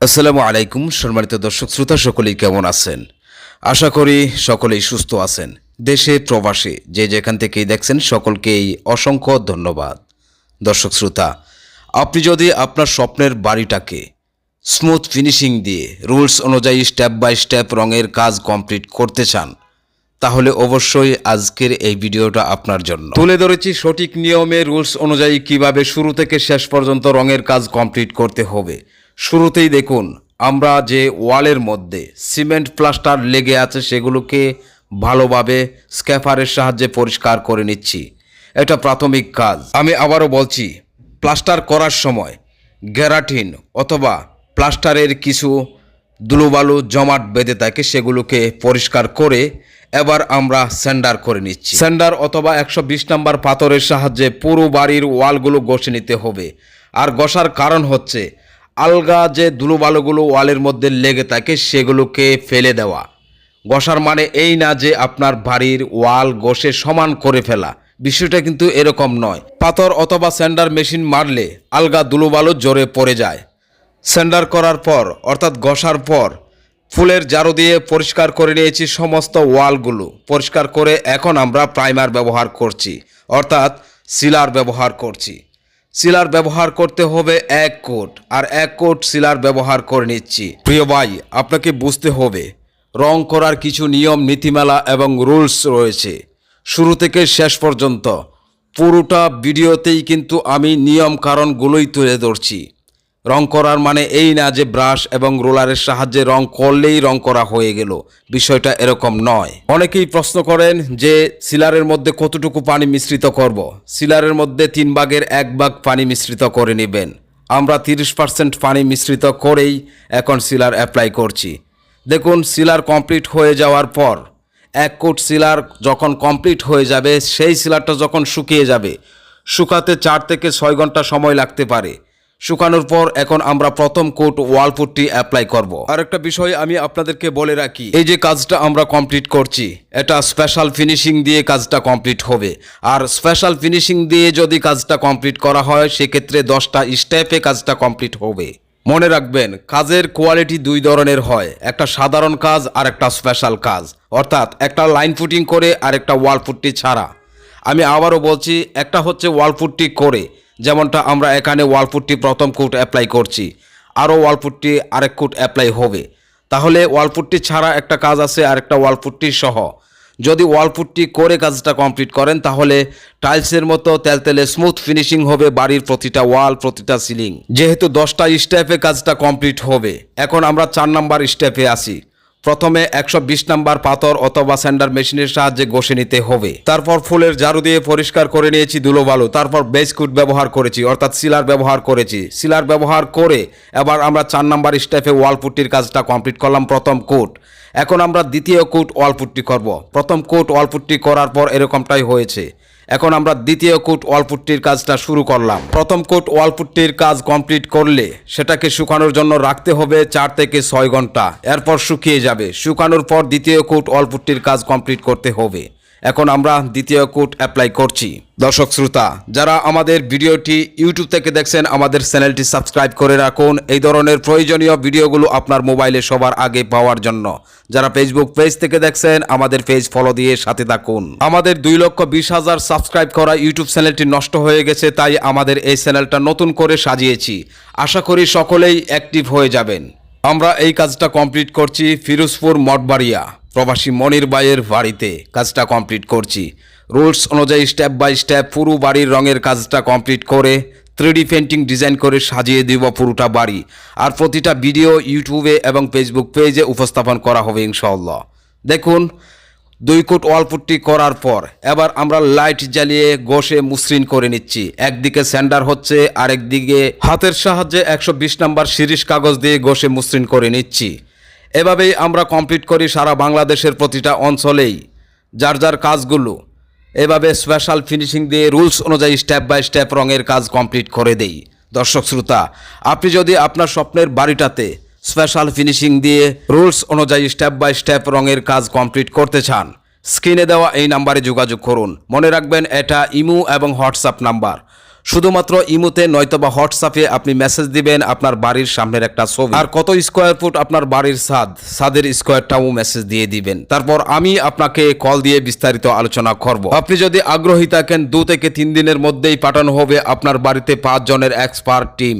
আসসালামু আলাইকুম, সম্মানিত দর্শক শ্রোতা, সকলেই কেমন আছেন? আশা করি সকলেই সুস্থ আছেন। দেশে, প্রবাসে, যে যেখান থেকেই দেখছেন, সকলকেই অসংখ্য ধন্যবাদ। দর্শক শ্রোতা, আপনি যদি আপনার স্বপ্নের বাড়িটাকে স্মুথ ফিনিশিং দিয়ে রুলস অনুযায়ী স্টেপ বাই স্টেপ রঙের কাজ কমপ্লিট করতে চান, তাহলে অবশ্যই আজকের এই ভিডিওটা আপনার জন্য। তুলে ধরেছি সঠিক নিয়মে রুলস অনুযায়ী কীভাবে শুরু থেকে শেষ পর্যন্ত রঙের কাজ কমপ্লিট করতে হবে। শুরুতেই দেখুন, আমরা যে ওয়ালের মধ্যে সিমেন্ট প্লাস্টার লেগে আছে সেগুলোকে ভালোভাবে স্ক্যাফারের সাহায্যে পরিষ্কার করে নিচ্ছি। এটা প্রাথমিক কাজ। আমি আবারও বলছি, প্লাস্টার করার সময় গ্যারাটিন অথবা প্লাস্টারের কিছু ধুলোবালু জমাট বেঁধে থাকে, সেগুলোকে পরিষ্কার করে এবার আমরা স্যান্ডার করে নিচ্ছি। স্যান্ডার অথবা একশো বিশ নাম্বার পাথরের সাহায্যে পুরো বাড়ির ওয়ালগুলো ঘষে নিতে হবে। আর ঘষার কারণ হচ্ছে আলগা যে ধুলোবালুগুলো ওয়ালের মধ্যে লেগে থাকে সেগুলোকে ফেলে দেওয়া। ঘষার মানে এই না যে আপনার বাড়ির ওয়াল ঘষে সমান করে ফেলা। বিষয়টা কিন্তু এরকম নয়। পাথর অথবা স্যান্ডার মেশিন মারলে আলগা ধুলোবালু জোরে পড়ে যায়। স্যান্ডার করার পর, অর্থাৎ ঘষার পর, ফুলের জারু দিয়ে পরিষ্কার করে নিয়েছি সমস্ত ওয়ালগুলো। পরিষ্কার করে এখন আমরা প্রাইমার ব্যবহার করছি, অর্থাৎ সিলার ব্যবহার করছি। সিলার ব্যবহার করতে হবে এক কোট, আর এক কোট সিলার ব্যবহার করে নিচ্ছি। প্রিয় ভাই, আপনাকে বুঝতে হবে, রং করার কিছু নিয়ম, নীতিমালা এবং রুলস রয়েছে। শুরু থেকে শেষ পর্যন্ত পুরোটা ভিডিওতেই কিন্তু আমি নিয়ম কারণগুলোই তুলে ধরছি। রং করার মানে এই না যে ব্রাশ এবং রোলারের সাহায্যে রং করলেই রং করা হয়ে গেল। বিষয়টা এরকম নয়। অনেকেই প্রশ্ন করেন যে, সিলারের মধ্যে কতটুকু পানি মিশ্রিত করব। সিলারের মধ্যে তিন ভাগের এক ভাগ পানি মিশ্রিত করে নেবেন। আমরা তিরিশ পার্সেন্ট পানি মিশ্রিত করেই এখন সিলার অ্যাপ্লাই করছি। দেখুন, সিলার কমপ্লিট হয়ে যাওয়ার পর এক কোট সিলার যখন কমপ্লিট হয়ে যাবে, সেই সিলারটা যখন শুকিয়ে যাবে, শুকাতে চার থেকে ছয় ঘণ্টা সময় লাগতে পারে। শুকানোর পর এখন আমরা প্রথম কোট ওয়াল পুট্টি অ্যাপ্লাই করব। আরেকটা বিষয় আমি আপনাদেরকে বলে রাখি। এই যে কাজটা আমরা কমপ্লিট করছি এটা স্পেশাল ফিনিশিং দিয়ে কাজটা কমপ্লিট হবে। আর স্পেশাল ফিনিশিং দিয়ে যদি কাজটা কমপ্লিট করা হয় সেক্ষেত্রে দশটা স্টেপে কাজটা কমপ্লিট হবে। মনে রাখবেন কাজের কোয়ালিটি দুই ধরনের হয় একটা সাধারণ কাজ আর একটা স্পেশাল কাজ। অর্থাৎ একটা লাইন ফুটিং করে আর একটা ওয়াল পুট্টি ছাড়া। আমি আবারও বলছি একটা হচ্ছে ওয়াল পুট্টি করে। যেমনটা আমরা এখানে ওয়াল পুট্টি প্রথম কোট অ্যাপ্লাই করছি। আরও ওয়াল পুট্টি আরেক কোট অ্যাপ্লাই হবে। তাহলে ওয়াল পুট্টি ছাড়া একটা কাজ আছে আর একটা ওয়াল পুট্টি সহ। যদি ওয়াল পুট্টি করে কাজটা কমপ্লিট করেন, তাহলে টাইলসের মতো তেলতেলে স্মুথ ফিনিশিং হবে, বাড়ির প্রতিটা ওয়াল প্রতিটা সিলিং যেহেতু দশটা স্টেপে কাজটা কমপ্লিট হবে, এখন আমরা চার নাম্বার স্টেপে আসি প্রথমে একশো বিশ নাম্বার পাথর অথবা স্যান্ডার মেশিনের সাহায্যে ঘষে নিতে হবে। তারপর ফুলের ঝাড়ু দিয়ে পরিষ্কার করে নিয়েছি ধুলো বালু, তারপর বেসকুট ব্যবহার করেছি, অর্থাৎ সিলার ব্যবহার করেছি। সিলার ব্যবহার করে এবার আমরা চার নাম্বার স্টেপে ওয়াল পুট্টির কাজটা কমপ্লিট করলাম প্রথম কোট। এখন আমরা দ্বিতীয় কোট ওয়াল পুট্টি করব। প্রথম কোট ওয়াল পুট্টি করার পর এরকমটাই হয়েছে। এখন আমরা দ্বিতীয় কোট ওয়ালপুট্টির কাজটা শুরু করলাম। প্রথম কোট ওয়ালপুট্টির কাজ কমপ্লিট করলে সেটাকে শুকানোর জন্য রাখতে হবে চার থেকে ছয় ঘণ্টা। এরপর শুকিয়ে যাবে। শুকানোর পর দ্বিতীয় কোট ওয়ালপুট্টির কাজ কমপ্লিট করতে হবে। এখন আমরা দ্বিতীয় কোট অ্যাপ্লাই করছি। দর্শক, শ্রোতা, যারা আমাদের ভিডিওটি ইউটিউব থেকে দেখছেন, আমাদের চ্যানেলটি সাবস্ক্রাইব করে রাখুন। এই ধরনের প্রয়োজনীয় ভিডিওগুলো আপনার মোবাইলে সবার আগে পাওয়ার জন্য। যারা ফেসবুক পেজ থেকে দেখছেন, আমাদের পেজ ফলো দিয়ে সাথে থাকুন। আমাদের দুই লক্ষ বিশ হাজার সাবস্ক্রাইব করা ইউটিউব চ্যানেলটি নষ্ট হয়ে গেছে, তাই আমাদের এই চ্যানেলটা নতুন করে সাজিয়েছি। আশা করি সকলেই অ্যাক্টিভ হয়ে যাবেন। আমরা এই কাজটা কমপ্লিট করছি, ফিরোজপুর, মঠবাড়িয়া। প্রবাসী মনির বাইয়ের বাড়িতে কাজটা কমপ্লিট করছি। রুলস অনুযায়ী স্টেপ বাই স্টেপ পুরো বাড়ির রঙের কাজটা কমপ্লিট করে থ্রিডি পেন্টিং ডিজাইন করে সাজিয়ে দিব পুরোটা বাড়ি। আর প্রতিটা ভিডিও ইউটিউবে এবং ফেসবুক পেজে উপস্থাপন করা হবে ইনশাল্লাহ দেখুন, দুই কোট ওয়ালপুট্টি করার পর এবার আমরা লাইট জ্বালিয়ে গোশে মুসৃণ করে নিচ্ছি। একদিকে স্যান্ডার হচ্ছে, আরেকদিকে হাতের সাহায্যে একশো বিশ নাম্বার শিরিষ কাগজ দিয়ে গোশে মুসৃণ করে নিচ্ছি। এভাবেই আমরা কমপ্লিট করি সারা বাংলাদেশের প্রতিটা অঞ্চলেই, যার যার কাজগুলো। এভাবে স্পেশাল ফিনিশিং দিয়ে রুলস অনুযায়ী স্টেপ বাই স্টেপ রঙের কাজ কমপ্লিট করে দেই। দর্শক শ্রোতা, আপনি যদি আপনার স্বপ্নের বাড়িটাতে স্পেশাল ফিনিশিং দিয়ে রুলস অনুযায়ী স্টেপ বাই স্টেপ রঙের কাজ কমপ্লিট করতে চান স্ক্রিনে দেওয়া এই নাম্বারে যোগাযোগ করুন। মনে রাখবেন এটা ইমো এবং হোয়াটসঅ্যাপ নাম্বার। শুধুমাত্র ইমোতে নয়তোবা হোয়াটসঅ্যাপে আপনি মেসেজ দিবেন আপনার বাড়ির সামনের একটা ছবি। আর কত স্কোয়ার ফুট আপনার বাড়ির ছাদ, ছাদের স্কোয়ারটাও মেসেজ দিয়ে দিবেন। তারপর আমি আপনাকে কল দিয়ে বিস্তারিত আলোচনা করব। আপনি যদি আগ্রহী থাকেন, দু থেকে তিন দিনের মধ্যেই পাঠানো হবে আপনার বাড়িতে পাঁচ জনের এক্সপার্ট টিম।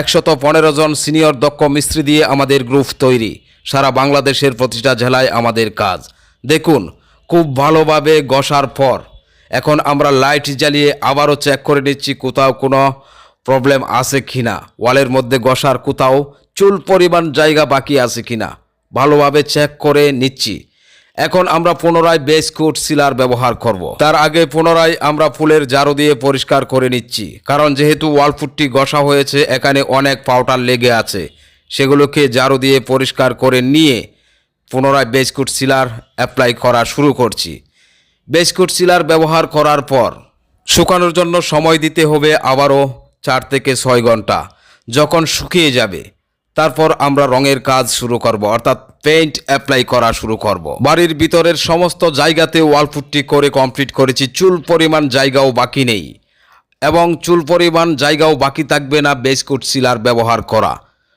একশত পনেরো জন সিনিয়র দক্ষ মিস্ত্রি দিয়ে আমাদের গ্রুপ তৈরি। সারা বাংলাদেশের প্রতিটা জেলায় আমাদের কাজ। দেখুন, খুব ভালোভাবে গসার পর এখন আমরা লাইট জ্বালিয়ে আবারও চেক করে নিচ্ছি কোথাও কোনো প্রবলেম আছে কি না ওয়ালের মধ্যে গসার কোথাও চুল পরিমাণ জায়গা বাকি আছে কিনা। ভালোভাবে চেক করে নিচ্ছি। এখন আমরা পুনরায় বেস কোট সিলার ব্যবহার করব। তার আগে পুনরায় আমরা ফুলের জারো দিয়ে পরিষ্কার করে নিচ্ছি। কারণ যেহেতু ওয়ালফুটটি গসা হয়েছে, এখানে অনেক পাউডার লেগে আছে। সেগুলোকে জারো দিয়ে পরিষ্কার করে নিয়ে পুনরায় বেসকুট সিলার অ্যাপ্লাই করা শুরু করছি। বেসকুট সিলার ব্যবহার করার পর শুকানোর জন্য সময় দিতে হবে আবারও চার থেকে ছয় ঘণ্টা, যখন শুকিয়ে যাবে। তারপর আমরা রঙের কাজ শুরু করব, অর্থাৎ পেইন্ট অ্যাপ্লাই করা শুরু করব। বাড়ির ভিতরের সমস্ত জায়গাতে ওয়ালফুটটি করে কমপ্লিট করেছি, চুল পরিমাণ জায়গাও বাকি নেই। এবং চুল পরিমাণ জায়গাও বাকি থাকবে না, বেসকুট সিলার ব্যবহার করা।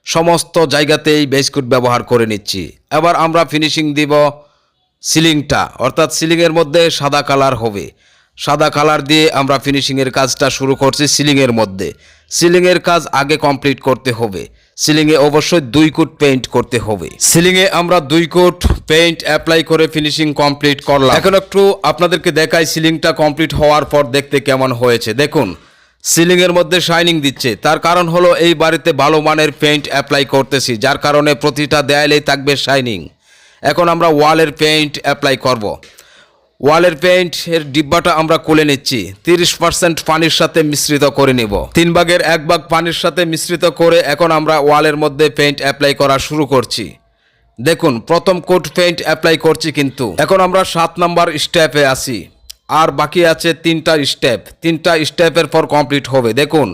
সমস্ত জায়গাতেই বেসকুট ব্যবহার করে নিচ্ছি। এবার আমরা ফিনিশিং দিব সিলিংটা, অর্থাৎ সিলিংয়ের মধ্যে সাদা কালার হবে। সাদা কালার দিয়ে আমরা ফিনিশিংয়ের কাজটা শুরু করছি সিলিংয়ের মধ্যে। সিলিংয়ের কাজ আগে কমপ্লিট করতে হবে। সিলিংয়ে অবশ্যই দুই কোট পেইন্ট করতে হবে। সিলিংয়ে আমরা দুই কোট পেইন্ট অ্যাপ্লাই করে ফিনিশিং কমপ্লিট করলাম। এখন একটু আপনাদেরকে দেখাই সিলিংটা কমপ্লিট হওয়ার পর দেখতে কেমন হয়েছে। দেখুন, সিলিংয়ের মধ্যে শাইনিং দিচ্ছে। তার কারণ হলো এই বাড়িতে ভালো মানের পেইন্ট অ্যাপ্লাই করতেছি, যার কারণে প্রতিটা দেয়ালেই থাকবে শাইনিং। এখন আমরা ওয়ালের পেইন্ট অ্যাপ্লাই করব। ওয়ালের পেইন্ট এর ডিব্বাটা আমরা খুলে নিচ্ছি। তিরিশ পার্সেন্ট পানির সাথে মিশ্রিত করে নিব। তিন ভাগের এক ভাগ পানির সাথে মিশ্রিত করে এখন আমরা ওয়ালের মধ্যে পেইন্ট অ্যাপ্লাই করা শুরু করছি। দেখুন, প্রথম কোট পেইন্ট অ্যাপ্লাই করছি কিন্তু। এখন আমরা সাত নাম্বার স্টেপে আছি। আর বাকি আছে তিনটা স্টেপ তিনটা স্টেপের পর কমপ্লিট হবে। দেখুন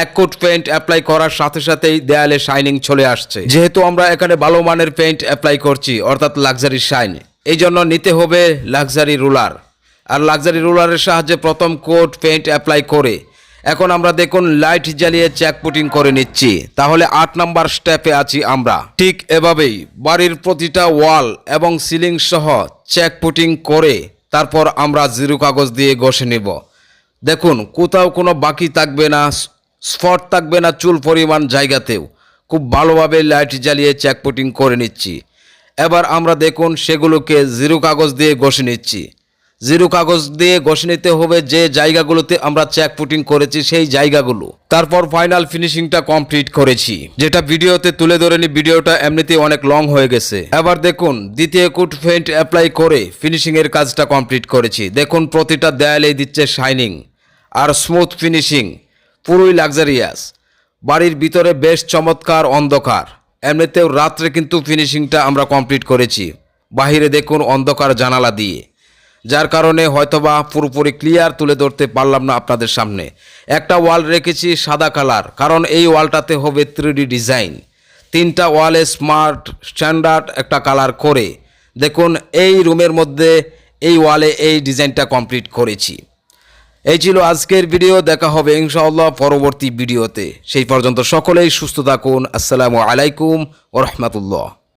এক কোট পেইন্ট অ্যাপ্লাই করার সাথে সাথেই দেয়ালে শাইনিং চলে আসছে। যেহেতু আমরা এখানে ভালো মানের পেইন্ট অ্যাপ্লাই করছি, অর্থাৎ লাক্সারি শাইন এই জন্য নিতে হবে লাক্সারি রুলার আর লাক্সারি রুলারের সাহায্যে প্রথম কোট পেইন্ট অ্যাপ্লাই করে। এখন আমরা দেখুন লাইট জ্বালিয়ে চেক পুটিং করে নিচ্ছি। তাহলে আট নাম্বার স্টেপে আছি আমরা। ঠিক এভাবেই বাড়ির প্রতিটা ওয়াল এবং সিলিং সহ চেক পুটিং করে তারপর আমরা জিরো কাগজ দিয়ে ঘষে নেব। দেখুন, কোথাও কোনো বাকি থাকবে না স্পট থাকবে না চুল পরিমাণ জায়গাতেও। খুব ভালোভাবে লাইট জ্বালিয়ে চেক পুটিং করে নিচ্ছি। এবার আমরা দেখুন সেগুলোকে জিরো কাগজ দিয়ে ঘষে নিচ্ছি। জিরো কাগজ দিয়ে ঘষে নিতে হবে যে জায়গাগুলোতে আমরা চেক পুটিং করেছি সেই জায়গাগুলো। তারপর ফাইনাল ফিনিশিংটা কমপ্লিট করেছি। যেটা ভিডিওতে তুলে ধরেনি, ভিডিওটা এমনিতে অনেক লং হয়ে গেছে। এবার দেখুন, দ্বিতীয় কুট ফেন্ট অ্যাপ্লাই করে ফিনিশিং এর কাজটা কমপ্লিট করেছি। দেখুন প্রতিটা দেয়ালেই দিচ্ছে শাইনিং আর স্মুথ ফিনিশিং পুরোই লাক্সারিয়াস। বাড়ির ভিতরে বেশ চমৎকার অন্ধকার। এমনিতেও রাত্রে কিন্তু ফিনিশিংটা আমরা কমপ্লিট করেছি। বাহিরে দেখুন অন্ধকার জানালা দিয়ে। যার কারণে হয়তোবা পুরোপুরি ক্লিয়ার তুলে ধরতে পারলাম না আপনাদের সামনে। একটা ওয়াল রেখেছি সাদা কালার কারণ এই ওয়ালটাতে হবে থ্রি ডিজাইন তিনটা ওয়ালে স্মার্ট স্ট্যান্ডার্ড একটা কালার করে। দেখুন এই রুমের মধ্যে এই ওয়ালে এই ডিজাইনটা কমপ্লিট করেছি। এই ছিল আজকের ভিডিও দেখা হবে ইনশাআল্লাহ পরবর্তী ভিডিওতে সেই পর্যন্ত সকলেই সুস্থ থাকুন। আসসালামু আলাইকুম ও